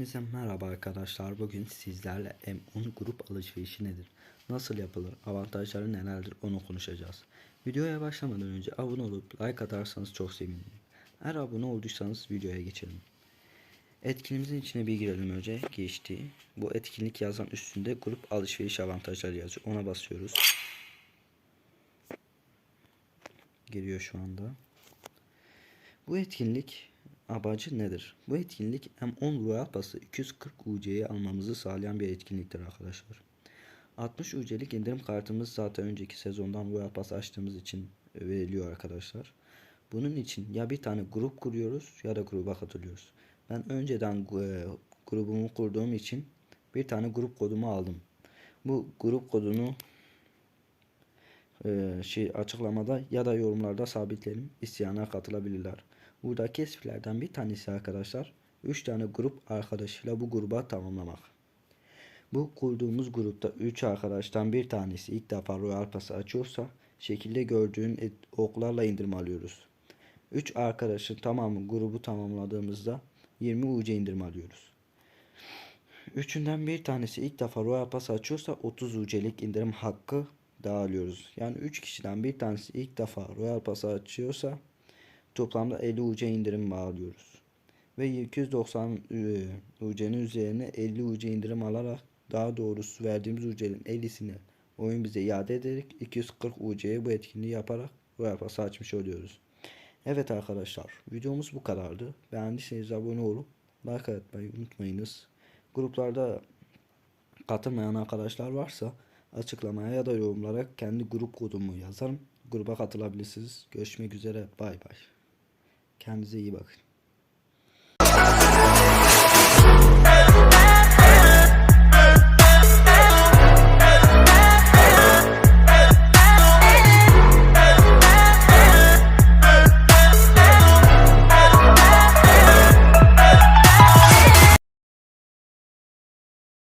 Hepinize merhaba arkadaşlar. Bugün sizlerle M10 grup alışverişi nedir? Nasıl yapılır? Avantajları nelerdir? Onu konuşacağız. Videoya başlamadan önce abone olup like atarsanız çok sevinirim. Eğer abone olduysanız videoya geçelim. Etkinliğimizin içine bir girelim önce. Geçti. Bu etkinlik yazan üstünde grup alışveriş avantajları yazıyor. Ona basıyoruz. Giriyor şu anda. Bu etkinlik amacı nedir? Bu etkinlik M10 Royal Pass'ı 240 UC'ye almamızı sağlayan bir etkinliktir arkadaşlar. 60 UC'lik indirim kartımız zaten önceki sezondan Royal Pass açtığımız için veriliyor arkadaşlar. Bunun için ya bir tane grup kuruyoruz ya da gruba katılıyoruz. Ben önceden e, grubumu kurduğum için bir tane grup kodumu aldım. Bu grup kodunu e, şey açıklamada ya da yorumlarda sabitleyelim. İsteyene katılabilirler. Buradaki esprilerden bir tanesi arkadaşlar 3 tane grup arkadaşıyla bu gruba tamamlamak. Bu kurduğumuz grupta 3 arkadaştan bir tanesi ilk defa Royal Pass'ı açıyorsa şekilde gördüğün oklarla indirme alıyoruz. 3 arkadaşın tamamı grubu tamamladığımızda 20 UC indirme alıyoruz. Üçünden bir tanesi ilk defa Royal Pass açıyorsa 30 UC'lik indirim hakkı dağılıyoruz. Yani 3 kişiden bir tanesi ilk defa Royal Pass açıyorsa toplamda 50 UC indirim bağlıyoruz. Ve 290 e, UC'nin üzerine 50 UC indirim alarak daha doğrusu verdiğimiz UC'nin 50'sini oyun bize iade ederek 240 UC'ye bu etkinliği yaparak Royal Pass'ı açmış oluyoruz. Evet arkadaşlar videomuz bu kadardı. Beğendiyseniz abone olup like atmayı unutmayınız. Gruplarda katılmayan arkadaşlar varsa açıklamaya ya da yorumlara kendi grup kodumu yazarım. Gruba katılabilirsiniz. Görüşmek üzere. Bay bay. Kendinize iyi bakın.